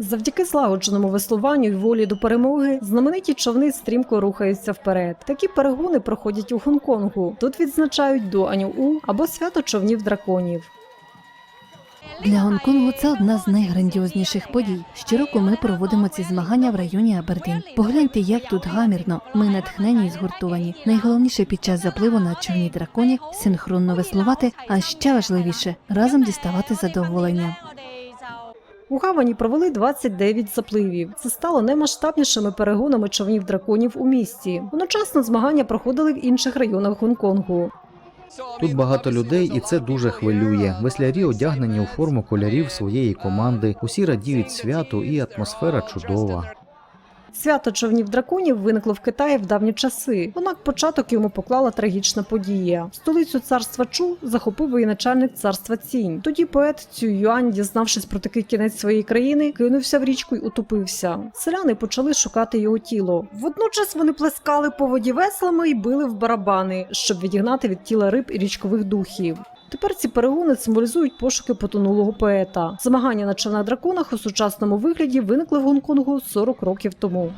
Завдяки злагодженому веслуванню і волі до перемоги знамениті човни стрімко рухаються вперед. Такі перегони проходять у Гонконгу. Тут відзначають дуаню У або свято човнів драконів. Для Гонконгу це одна з найграндіозніших подій. Щороку ми проводимо ці змагання в районі Абердін. Погляньте, як тут гамірно. Ми натхнені і згуртовані. Найголовніше під час запливу на човні драконів синхронно веслувати, а ще важливіше разом діставати задоволення. У Гавані провели 29 запливів. Це стало наймасштабнішими перегонами човнів драконів у місті. Одночасно змагання проходили в інших районах Гонконгу. Тут багато людей, і це дуже хвилює. Веслярі одягнені у форму кольорів своєї команди. Усі радіють святу, і атмосфера чудова. Свято човнів драконів виникло в Китаї в давні часи. Однак початок йому поклала трагічна подія. Столицю царства Чу захопив воєначальник царства Цінь. Тоді поет Цю Юань, дізнавшись про такий кінець своєї країни, кинувся в річку й утопився. Селяни почали шукати його тіло. Водночас вони плескали по воді веслами і били в барабани, щоб відігнати від тіла риб і річкових духів. Тепер ці перегони символізують пошуки потонулого поета. Змагання на човнах драконах у сучасному вигляді виникли в Гонконгу 40 років тому.